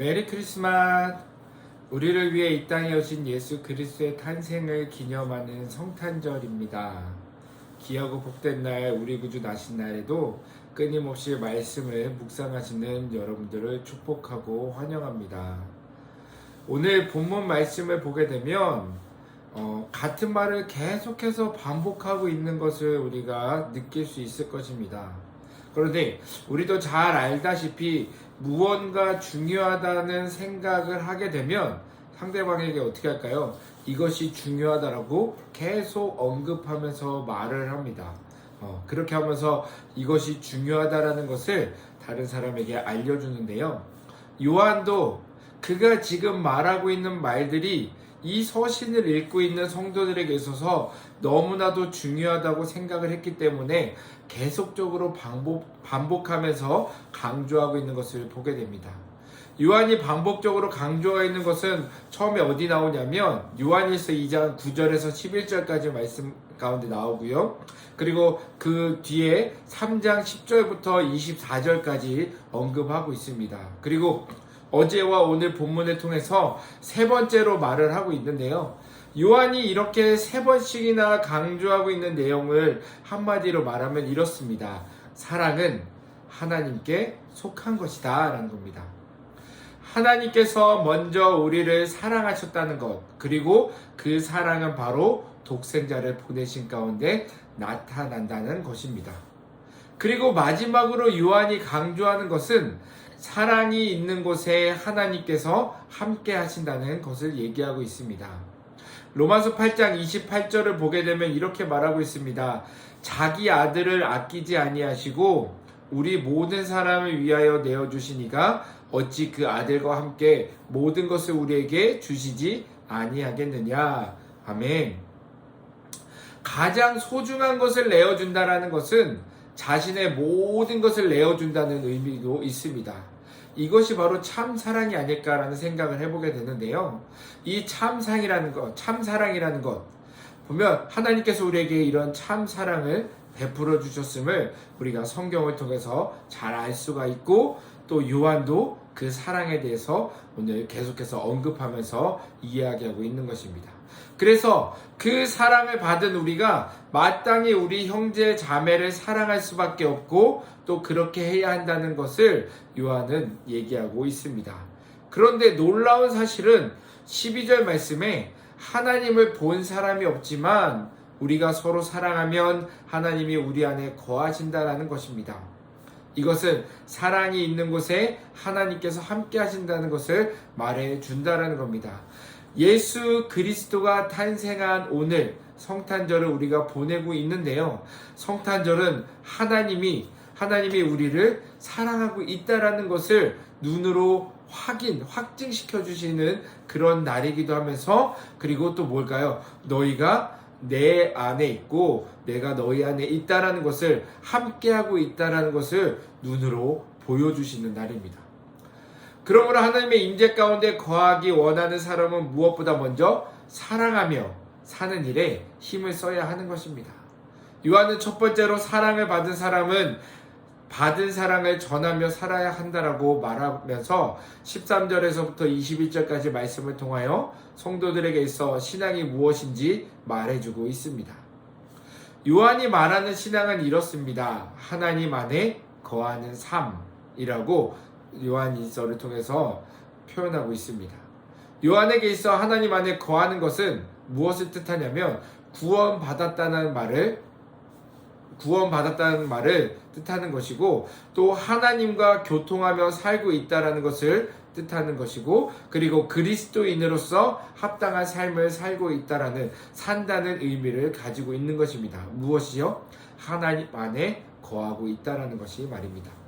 메리 크리스마스! 우리를 위해 이 땅에 오신 예수 그리스도의 탄생을 기념하는 성탄절입니다. 귀하고 복된 날, 우리 구주 나신 날에도 끊임없이 말씀을 묵상하시는 여러분들을 축복하고 환영합니다. 오늘 본문 말씀을 보게 되면 어, 같은 말을 계속해서 반복하고 있는 것을 우리가 느낄 수 있을 것입니다. 그런데 우리도 잘 알다시피 무언가 중요하다는 생각을 하게 되면 상대방에게 어떻게 할까요? 이것이 중요하다라고 계속 언급하면서 말을 합니다. 어, 그렇게 하면서 이것이 중요하다라는 것을 다른 사람에게 알려주는데요. 요한도 그가 지금 말하고 있는 말들이 이 서신을 읽고 있는 성도들에게 있어서 너무나도 중요하다고 생각을 했기 때문에 계속적으로 반복, 반복하면서 강조하고 있는 것을 보게 됩니다. 요한이 반복적으로 강조하고 있는 것은 처음에 어디 나오냐면 요한일서 2장 9절에서 11절까지 말씀 가운데 나오고요. 그리고 그 뒤에 3장 10절부터 24절까지 언급하고 있습니다. 그리고 어제와 오늘 본문을 통해서 세 번째로 말을 하고 있는데요. 요한이 이렇게 세 번씩이나 강조하고 있는 내용을 한마디로 말하면 이렇습니다. 사랑은 하나님께 속한 것이다. 라는 겁니다. 하나님께서 먼저 우리를 사랑하셨다는 것, 그리고 그 사랑은 바로 독생자를 보내신 가운데 나타난다는 것입니다. 그리고 마지막으로 요한이 강조하는 것은 사랑이 있는 곳에 하나님께서 함께 하신다는 것을 얘기하고 있습니다. 로마서 8장 28절을 보게 되면 이렇게 말하고 있습니다. 자기 아들을 아끼지 아니하시고 우리 모든 사람을 위하여 내어 주시니가 어찌 그 아들과 함께 모든 것을 우리에게 주시지 아니하겠느냐. 아멘. 가장 소중한 것을 내어 준다라는 것은 자신의 모든 것을 내어 준다는 의미도 있습니다. 이것이 바로 참 사랑이 아닐까라는 생각을 해보게 되는데요. 이 참상이라는 것, 참 사랑이라는 것, 보면 하나님께서 우리에게 이런 참 사랑을 베풀어 주셨음을 우리가 성경을 통해서 잘 알 수가 있고 또 요한도 그 사랑에 대해서 오늘 계속해서 언급하면서 이야기하고 있는 것입니다. 그래서 그 사랑을 받은 우리가 마땅히 우리 형제 자매를 사랑할 수밖에 없고 또 그렇게 해야 한다는 것을 요한은 얘기하고 있습니다. 그런데 놀라운 사실은 12절 말씀에 하나님을 본 사람이 없지만 우리가 서로 사랑하면 하나님이 우리 안에 거하신다라는 것입니다. 이것은 사랑이 있는 곳에 하나님께서 함께 하신다는 것을 말해 준다라는 겁니다. 예수 그리스도가 탄생한 오늘 성탄절을 우리가 보내고 있는데요. 성탄절은 하나님이 하나님이 우리를 사랑하고 있다라는 것을 눈으로 확인, 확증시켜 주시는 그런 날이기도 하면서 그리고 또 뭘까요? 너희가 내 안에 있고 내가 너희 안에 있다라는 것을 함께하고 있다라는 것을 눈으로 보여주시는 날입니다. 그러므로 하나님의 임재 가운데 거하기 원하는 사람은 무엇보다 먼저 사랑하며 사는 일에 힘을 써야 하는 것입니다. 요한은 첫 번째로 사랑을 받은 사람은 받은 사랑을 전하며 살아야 한다라고 말하면서 13절에서부터 21절까지 말씀을 통하여 성도들에게 있어 신앙이 무엇인지 말해주고 있습니다. 요한이 말하는 신앙은 이렇습니다. 하나님 안에 거하는 삶이라고 요한일서를 통해서 표현하고 있습니다. 요한에게 있어 하나님 안에 거하는 것은 무엇을 뜻하냐면 구원받았다는 말을 구원받았다는 말을 뜻하는 것이고 또 하나님과 교통하며 살고 있다라는 것을 뜻하는 것이고 그리고 그리스도인으로서 합당한 삶을 살고 있다라는 산다는 의미를 가지고 있는 것입니다. 무엇이요? 하나님 안에 거하고 있다라는 것이 말입니다.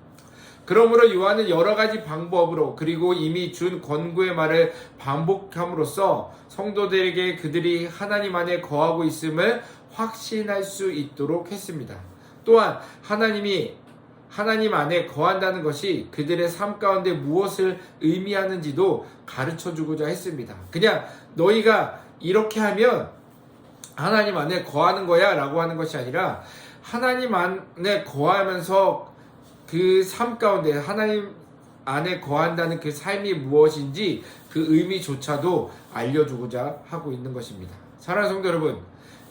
그러므로 요한은 여러 가지 방법으로 그리고 이미 준 권고의 말을 반복함으로써 성도들에게 그들이 하나님 안에 거하고 있음을 확신할 수 있도록 했습니다. 또한 하나님이 하나님 안에 거한다는 것이 그들의 삶 가운데 무엇을 의미하는지도 가르쳐 주고자 했습니다. 그냥 너희가 이렇게 하면 하나님 안에 거하는 거야 라고 하는 것이 아니라 하나님 안에 거하면서 그 삶 가운데 하나님 안에 거한다는 그 삶이 무엇인지 그 의미조차도 알려주고자 하고 있는 것입니다. 사랑하는 성도 여러분,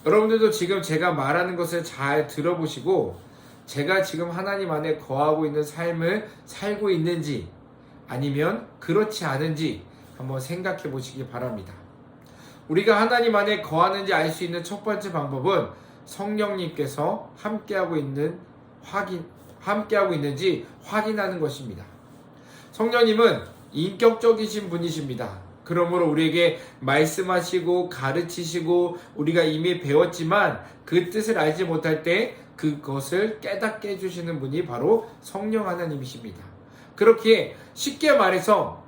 여러분들도 지금 제가 말하는 것을 잘 들어보시고 제가 지금 하나님 안에 거하고 있는 삶을 살고 있는지 아니면 그렇지 않은지 한번 생각해 보시기 바랍니다. 우리가 하나님 안에 거하는지 알 수 있는 첫 번째 방법은 성령님께서 함께하고 있는 확인, 함께하고 있는지 확인하는 것입니다. 성령님은 인격적이신 분이십니다. 그러므로 우리에게 말씀하시고 가르치시고 우리가 이미 배웠지만 그 뜻을 알지 못할 때 그것을 깨닫게 해주시는 분이 바로 성령 하나님이십니다. 그렇기에 쉽게 말해서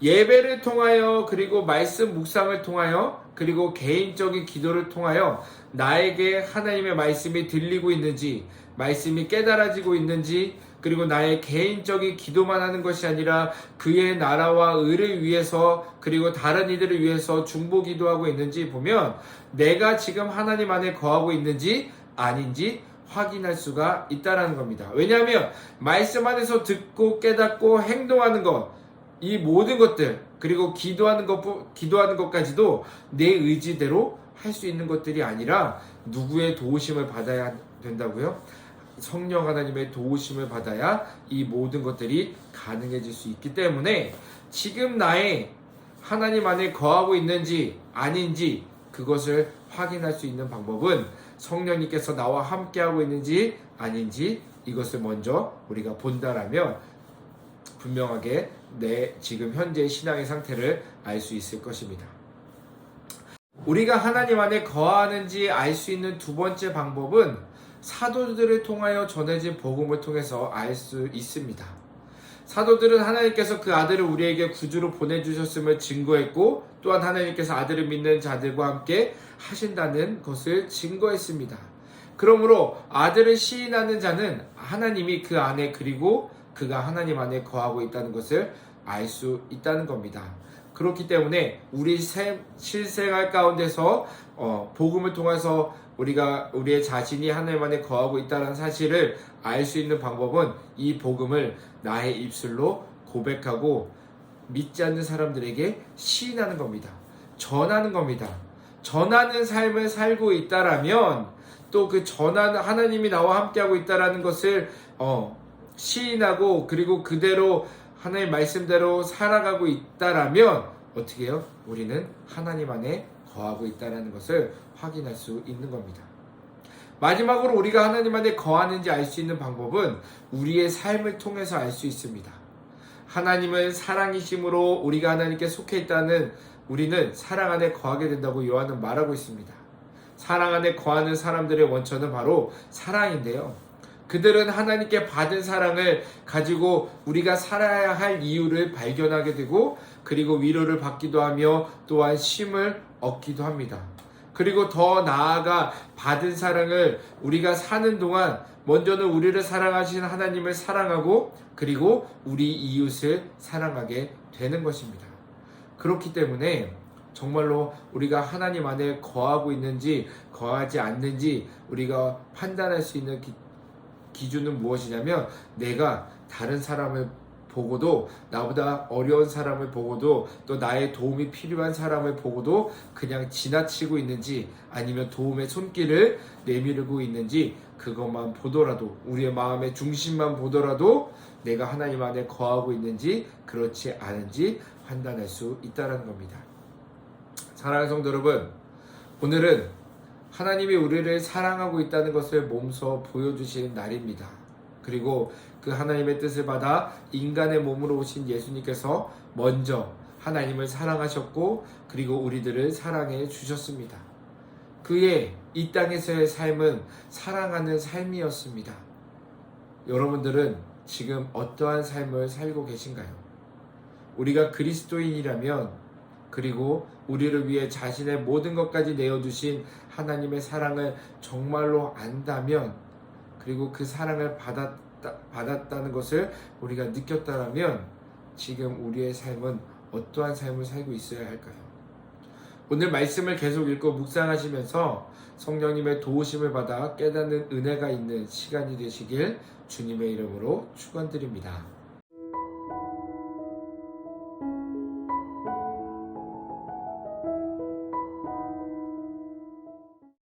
예배를 통하여 그리고 말씀 묵상을 통하여 그리고 개인적인 기도를 통하여 나에게 하나님의 말씀이 들리고 있는지 말씀이 깨달아지고 있는지 그리고 나의 개인적인 기도만 하는 것이 아니라 그의 나라와 의를 위해서 그리고 다른 이들을 위해서 중보 기도하고 있는지 보면 내가 지금 하나님 안에 거하고 있는지 아닌지 확인할 수가 있다라는 겁니다. 왜냐하면 말씀 안에서 듣고 깨닫고 행동하는 것 이 모든 것들 그리고 기도하는 것 기도하는 것까지도 내 의지대로 할 수 있는 것들이 아니라 누구의 도우심을 받아야 된다고요? 성령 하나님의 도우심을 받아야 이 모든 것들이 가능해질 수 있기 때문에 지금 나의 하나님 안에 거하고 있는지 아닌지 그것을 확인할 수 있는 방법은 성령님께서 나와 함께하고 있는지 아닌지 이것을 먼저 우리가 본다라면 분명하게 내 지금 현재 신앙의 상태를 알 수 있을 것입니다. 우리가 하나님 안에 거하는지 알 수 있는 두 번째 방법은 사도들을 통하여 전해진 복음을 통해서 알 수 있습니다. 사도들은 하나님께서 그 아들을 우리에게 구주로 보내주셨음을 증거했고 또한 하나님께서 아들을 믿는 자들과 함께 하신다는 것을 증거했습니다. 그러므로 아들을 시인하는 자는 하나님이 그 안에 그리고 그가 하나님 안에 거하고 있다는 것을 알 수 있다는 겁니다. 그렇기 때문에 우리 실생활 가운데서 어, 복음을 통해서 우리가 우리의 자신이 하나님 안에 거하고 있다는 사실을 알 수 있는 방법은 이 복음을 나의 입술로 고백하고 믿지 않는 사람들에게 시인하는 겁니다. 전하는 겁니다. 전하는 삶을 살고 있다라면 또 그 전하는 하나님이 나와 함께하고 있다라는 것을 어, 시인하고 그리고 그대로 하나님 말씀대로 살아가고 있다라면 어떻게 해요? 우리는 하나님 안에 거하고 있다는 것을 확인할 수 있는 겁니다. 마지막으로 우리가 하나님 안에 거하는지 알 수 있는 방법은 우리의 삶을 통해서 알 수 있습니다. 하나님은 사랑이심으로 우리가 하나님께 속해 있다는 우리는 사랑 안에 거하게 된다고 요한은 말하고 있습니다. 사랑 안에 거하는 사람들의 원천은 바로 사랑인데요. 그들은 하나님께 받은 사랑을 가지고 우리가 살아야 할 이유를 발견하게 되고 그리고 위로를 받기도 하며 또한 쉼을 얻기도 합니다. 그리고 더 나아가 받은 사랑을 우리가 사는 동안 먼저는 우리를 사랑하신 하나님을 사랑하고 그리고 우리 이웃을 사랑하게 되는 것입니다. 그렇기 때문에 정말로 우리가 하나님 안에 거하고 있는지 거하지 않는지 우리가 판단할 수 있는 기준은 무엇이냐면 내가 다른 사람을 보고도 나보다 어려운 사람을 보고도 또 나의 도움이 필요한 사람을 보고도 그냥 지나치고 있는지 아니면 도움의 손길을 내밀고 있는지 그것만 보더라도 우리의 마음의 중심만 보더라도 내가 하나님 안에 거하고 있는지 그렇지 않은지 판단할 수 있다는 겁니다. 사랑하는 성도 여러분, 오늘은 하나님이 우리를 사랑하고 있다는 것을 몸소 보여주시는 날입니다. 그리고 그 하나님의 뜻을 받아 인간의 몸으로 오신 예수님께서 먼저 하나님을 사랑하셨고 그리고 우리들을 사랑해 주셨습니다. 그의 이 땅에서의 삶은 사랑하는 삶이었습니다. 여러분들은 지금 어떠한 삶을 살고 계신가요? 우리가 그리스도인이라면 그리고 우리를 위해 자신의 모든 것까지 내어주신 하나님의 사랑을 정말로 안다면 그리고 그 사랑을 받았다, 받았다는 것을 우리가 느꼈다면 지금 우리의 삶은 어떠한 삶을 살고 있어야 할까요? 오늘 말씀을 계속 읽고 묵상하시면서 성령님의 도우심을 받아 깨닫는 은혜가 있는 시간이 되시길 주님의 이름으로 축원드립니다.